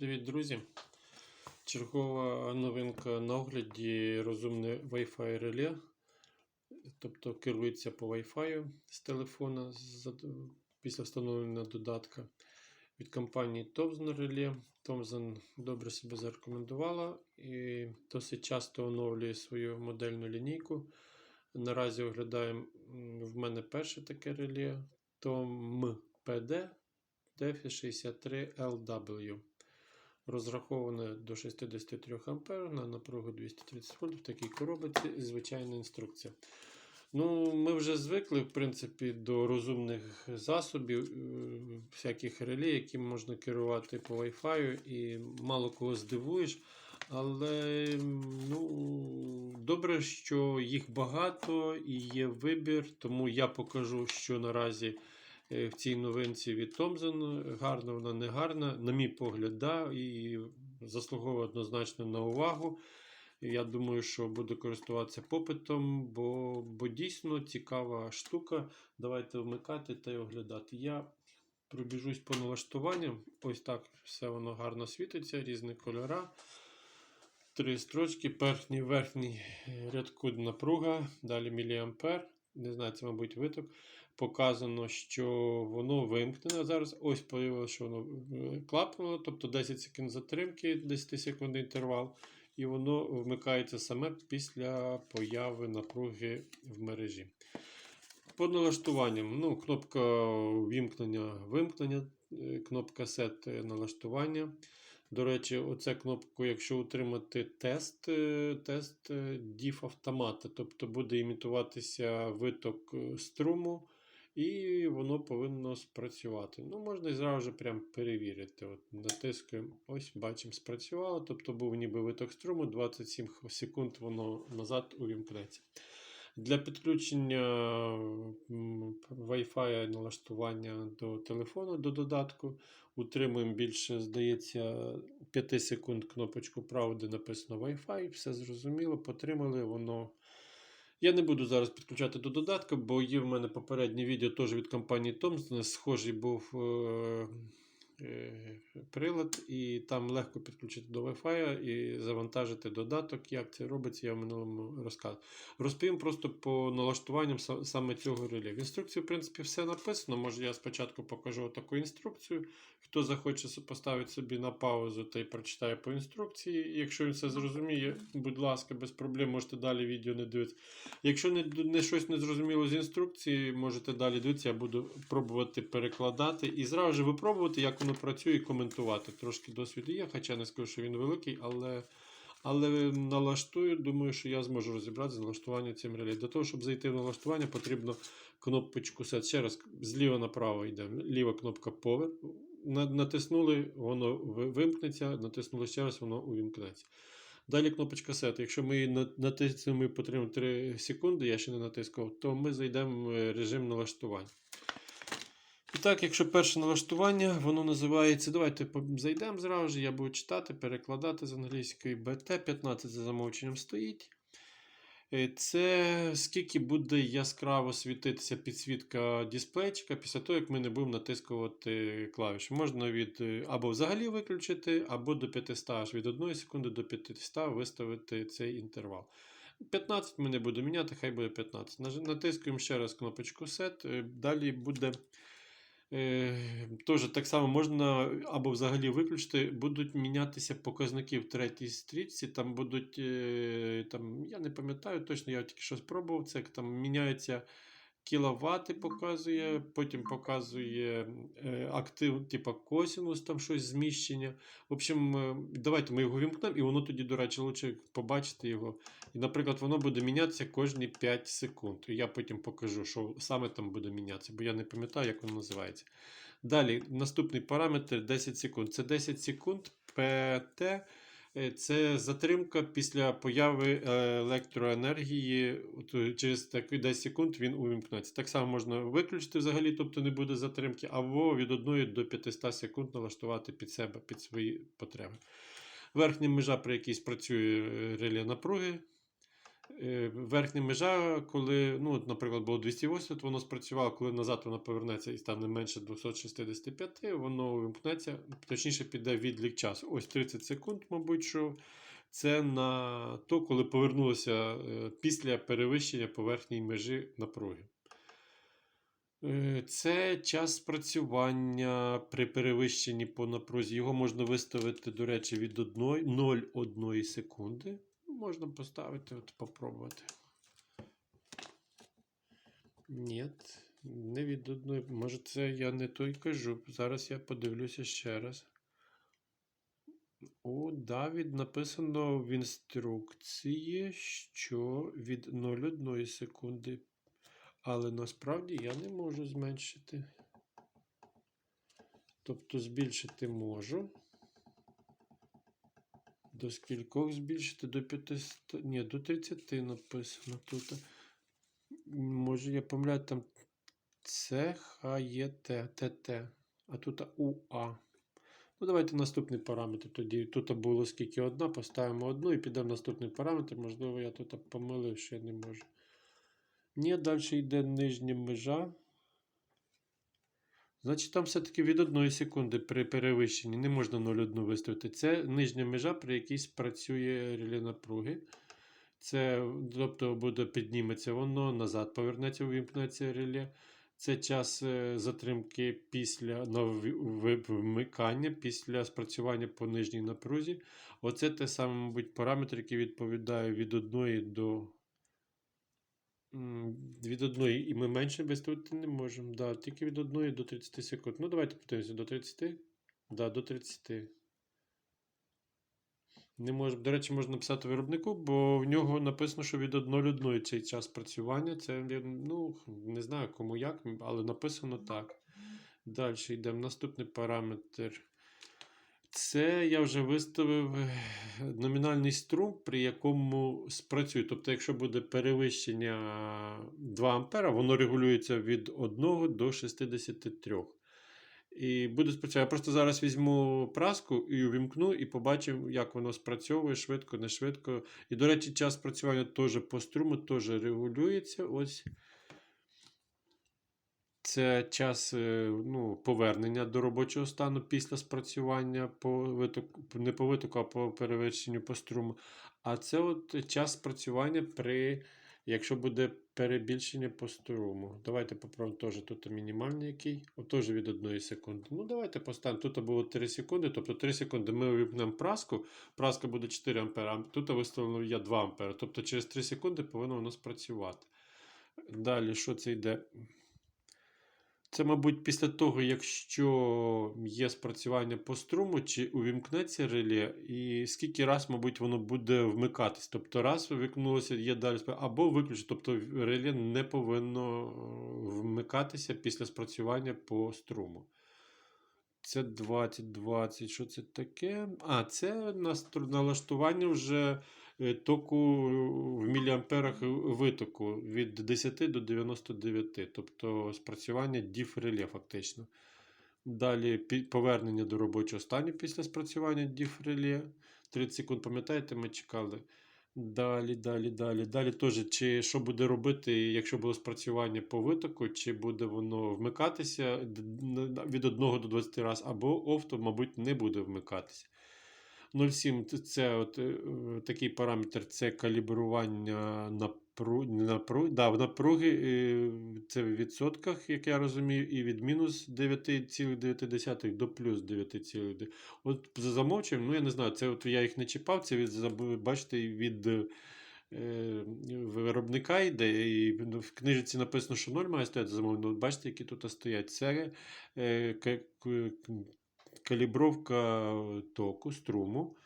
Привіт, друзі! Чергова новинка на огляді розумне Wi-Fi реле. Тобто керується по Wi-Fi з телефона після встановлення додатка від компанії Thomson Relay. Thomson добре себе зарекомендувала і досить часто оновлює свою модельну лінійку. Наразі оглядаємо в мене перше таке реле TOM-PD DF63LW. Розраховане до 63 А на напругу 230 вольт в такій коробці звичайна інструкція. Ну, Ми вже звикли, в принципі, до розумних засобів, е, всяких реле, які можна керувати по Wi-Fi, і мало кого здивуєш. Але ну, добре, що їх багато і є вибір, тому я покажу, що наразі в цій новинці від Thomson. Гарна вона не гарна, на мій погляд, да, і заслуговує однозначно на увагу. Я думаю, що буду користуватися попитом, бо, бо дійсно цікава штука. Давайте вмикати та й оглядати. Я пробіжусь по налаштуванням. Ось так все воно гарно світиться, різні кольора. Три строчки, верхній, верхній рядку напруга, далі міліампер. Не знаю, це, мабуть, виток. Показано, що воно вимкнено зараз. Ось появилося, що воно е, клапнуло, тобто 10 секунд затримки, 10 секунд інтервал, і воно вмикається саме після появи напруги в мережі. По налаштуванням, ну, кнопка вимкнення, е, кнопка set налаштування. До речі, оця кнопку, якщо утримати тест, е, тест е, автомата, тобто буде імітуватися виток струму, і воно повинно спрацювати. Ну, можна зразу ж прям перевірити. От Натискуємо, ось бачимо, спрацювало. Тобто був ніби виток струму, 27 секунд воно назад увімкнеться. Для підключення Wi-Fi налаштування до телефону до додатку. Утримуємо більше, здається, 5 секунд кнопочку право, де написано Wi-Fi. Все зрозуміло, потримали воно. Я не буду зараз підключати до додатка, бо є в мене попереднє відео теж від компанії Thomson. Схожий був е, прилад, і там легко підключити до Wi-Fi і завантажити додаток. Як це робиться, я в минулому розказував. Розповім просто по налаштуванням саме цього реле. В інструкції, в принципі, все написано. Може, я спочатку покажу таку інструкцію. Хто захоче поставити собі на паузу та й прочитає по інструкції. Якщо він все зрозуміє, будь ласка, без проблем можете далі відео не дивитися. Якщо не, не щось не зрозуміло з інструкції, можете далі дивитися, я буду пробувати перекладати і зразу ж випробувати, як воно працює, і коментувати. Трошки досвіду є, хоча не скажу, що він великий, але. Але налаштую, думаю, що я зможу розібратися з налаштуванням цим реле. Для того, щоб зайти в налаштування, потрібно кнопочку Set. Ще раз, зліва направо йде. Ліва кнопка Power. Натиснули, воно вимкнеться, натиснули ще раз, воно увімкнеться. Далі кнопочка Set. Якщо ми її натиснемо і потримаємо 3 секунди, я ще не натискав, то ми зайдемо в режим налаштування. І так, якщо перше налаштування, воно називається. Давайте зайдемо зразу ж, я буду читати, перекладати з англійської BT15 за замовченням стоїть. Е, Це скільки буде яскраво світитися підсвітка дисплейчика після того, як ми не будемо натискувати клавіші. Можна від е, або взагалі виключити, або до 500, аж від 1 секунди до 500 виставити цей інтервал. 15 ми не будемо міняти, хай буде 15. Натискуємо ще раз кнопочку Set. е, Далі буде. Е, Теж так само можна або взагалі виключити, будуть мінятися показники в третій стрічці. Там будуть, е, там, я не пам'ятаю точно, я тільки що спробував це. як Там міняються кіловати, показує, потім показує е, актив, типу косинус, там щось зміщення. В общем, е, давайте ми його вімкнемо, і воно тоді, до речі, лучше побачити його. І, наприклад, воно буде мінятися кожні 5 секунд. І я потім покажу, що саме там буде мінятися, бо я не пам'ятаю, як воно називається. Далі, наступний параметр 10 секунд. Це 10 секунд ПТ. Е, Це затримка після появи е, електроенергії. От, е, Через такі 10 секунд він увімкнеться. Так само можна виключити взагалі, тобто не буде затримки, або від 1 до 500 секунд налаштувати під себе, під свої потреби. Верхня межа, при якій працює реле напруги. Е, Верхня межа, коли, ну, от, наприклад, було 280, воно спрацювало, коли назад воно повернеться і стане менше 265, воно вимкнеться, точніше піде відлік часу. Ось 30 секунд, мабуть, що це на то, коли повернулося е, після перевищення поверхньої межі напруги. Е, Це час спрацювання при перевищенні по напрузі. Його можна виставити, до речі, від 0,1 секунди. Можна поставити, от попробувати. Ні, не від одної. Може, це я не той кажу. Зараз я подивлюся ще раз. О, да, від написано в інструкції, що від 0,1 секунди. Але насправді я не можу зменшити. Тобто збільшити можу. До скількох збільшити? До 500. Ні, до 30 написано тут. Може, я помиляю, там Х, Є, ТТ. А тут УА. Ну, давайте наступний параметр тоді. Тут було скільки одна, поставимо одну і підемо наступний параметр. Можливо, я тут помилив, що я не можу. Ні, далі йде нижня межа. Значить, там все-таки від 1 секунди при перевищенні не можна 0,1 виставити. Це нижня межа, при якій спрацює реле напруги. Це, тобто буде підніметься воно, назад повернеться, увімкнеться реле. Це час е, затримки після вмикання, після спрацювання по нижній напрузі. Оце те саме, мабуть, параметр, який відповідає від 1 до. Від 1 і ми менше виставити не можемо. Да, тільки від 1 до 30 секунд. Ну, давайте подивимося, до 30. Да, до 30. Не мож... До речі, можна написати виробнику, бо в нього написано, що від 1.01 цей час працювання. Це ну, не знаю кому як, але написано так. Далі йдемо. Наступний параметр. Це я вже виставив е, номінальний струм, при якому спрацює. Тобто, якщо буде перевищення 2 А, воно регулюється від 1 до 63. І буде спрацювати. Я просто зараз візьму праску і увімкну, і побачив, як воно спрацьовує швидко, не швидко. І, до речі, час спрацювання теж по струму теж регулюється. Ось. Це час е, ну, повернення до робочого стану після спрацювання по витоку, не по витоку, а по перевищенню по струму. А це от час спрацювання при, якщо буде перебільшення по струму. Давайте попробуємо теж тут мінімальний який. Теж від 1 секунди. Ну, давайте поставимо. Тут було 3 секунди, тобто 3 секунди ми увімкнемо праску. Праска буде 4 А, тут виставлено є 2 А. Тобто через 3 секунди повинно воно спрацювати. Далі, що це йде? Це, мабуть, після того, якщо є спрацювання по струму, чи увімкнеться реле, і скільки раз, мабуть, воно буде вмикатись. Тобто, раз увімкнулося, є далі або виключно. Тобто реле не повинно е, вмикатися після спрацювання по струму. Це 20-20. Що це таке? А, це налаштування вже току в міліамперах витоку від 10 до 99, тобто спрацювання діф-реле фактично. Далі повернення до робочого стану після спрацювання діф-реле. 30 секунд, пам'ятаєте, ми чекали. Далі, далі, далі. Далі теж, чи що буде робити, якщо було спрацювання по витоку, чи буде воно вмикатися від 1 до 20 разів, або офто, мабуть, не буде вмикатися. 0,7 це от, е, такий параметр це калібрування напру, напру, да, напруги, е, це в відсотках, як я розумію, і від мінус 9,9 до плюс 9,9. От за замовчуємо, ну я не знаю, це от я їх не чіпав, це від, бачите, від е, виробника йде, і в книжці написано, що 0 має стояти замовлено. Бачите, які тут стоять. Це калібровка току, струму.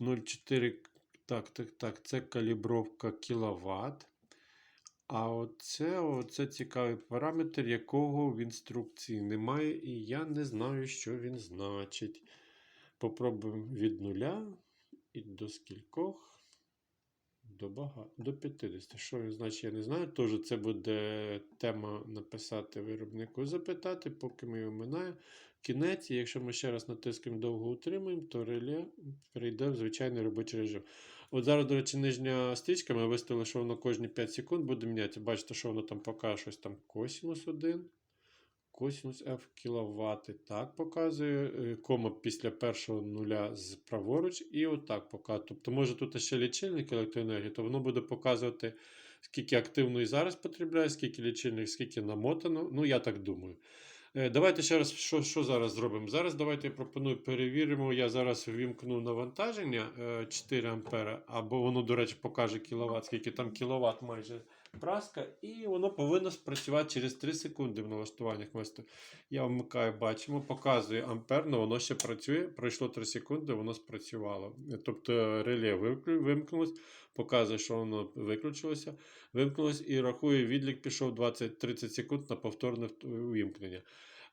0,4. Так, так, так, це калібровка кіловат. А оце, оце цікавий параметр, якого в інструкції немає, і я не знаю, що він значить. Попробуємо від нуля і до скількох. До бага... до 50. Що він значить, я не знаю. Тож це буде тема написати виробнику, запитати, поки ми його минаємо. кінець. І якщо ми ще раз натискаємо довго утримуємо, то реле перейде в звичайний робочий режим. От зараз, до речі, нижня стрічка, ми виставили, що воно кожні 5 секунд буде мінятися. Бачите, що воно там покаже щось там косінус 1, косінус F кіловати. Так показує. е, Кома після першого нуля з праворуч і отак показує. Тобто, може тут ще лічильник електроенергії, то воно буде показувати, скільки активної зараз потребляє, скільки лічильник, скільки намотано. Ну, я так думаю. Е, Давайте ще раз, що, що зараз зробимо? Зараз давайте я пропоную перевіримо. Я зараз ввімкну навантаження е, 4 ампера, або воно, до речі, покаже кіловат, скільки там кіловат майже праска, і воно повинно спрацювати через 3 секунди в налаштуваннях. Ось Я вмикаю, бачимо, показує ампер, але воно ще працює. Пройшло 3 секунди, воно спрацювало. Тобто реле вимкну- вимкнулось, показує, що воно виключилося, вимкнулось і рахує, відлік пішов 20-30 секунд на повторне увімкнення.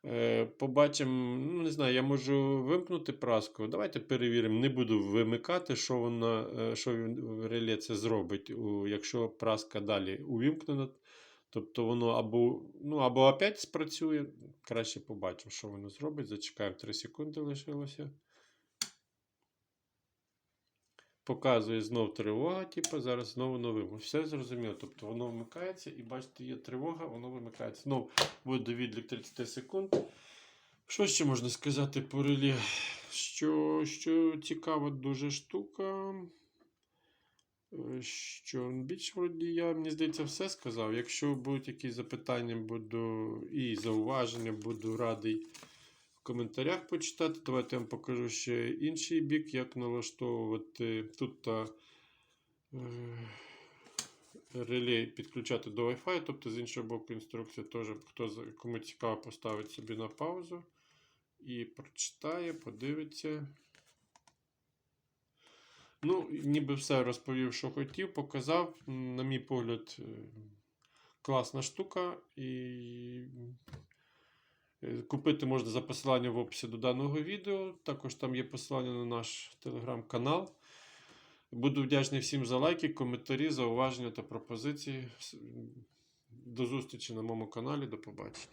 Е, Побачимо, ну не знаю, я можу вимкнути праску. Давайте перевіримо. Не буду вимикати, що вона, е, що реле це зробить, якщо праска далі увімкнена. Тобто воно або, ну, або опять спрацює. Краще побачимо, що воно зробить. Зачекаємо 3 секунди лишилося. Показує знов тривога, типу, зараз знову новим. Все зрозуміло. Тобто воно вмикається і бачите, є тривога, воно вимикається. Знов буде відлік 30 секунд. Що ще можна сказати по релі? Що, що цікава дуже штука. Е, Що більш вроді я, мені здається, все сказав. Якщо будуть якісь запитання, буду і зауваження, буду радий коментарях почитати. Давайте я вам покажу ще інший бік, як налаштовувати тут та, е, реле підключати до Wi-Fi, тобто з іншого боку інструкція теж, хто кому цікаво, поставить собі на паузу і прочитає, подивиться. Ну, ніби все розповів, що хотів, показав. На мій погляд, е, класна штука. І купити можна за посиланням в описі до даного відео. Також там є посилання на наш телеграм-канал. Буду вдячний всім за лайки, коментарі, зауваження та пропозиції. До зустрічі на моєму каналі. До побачення.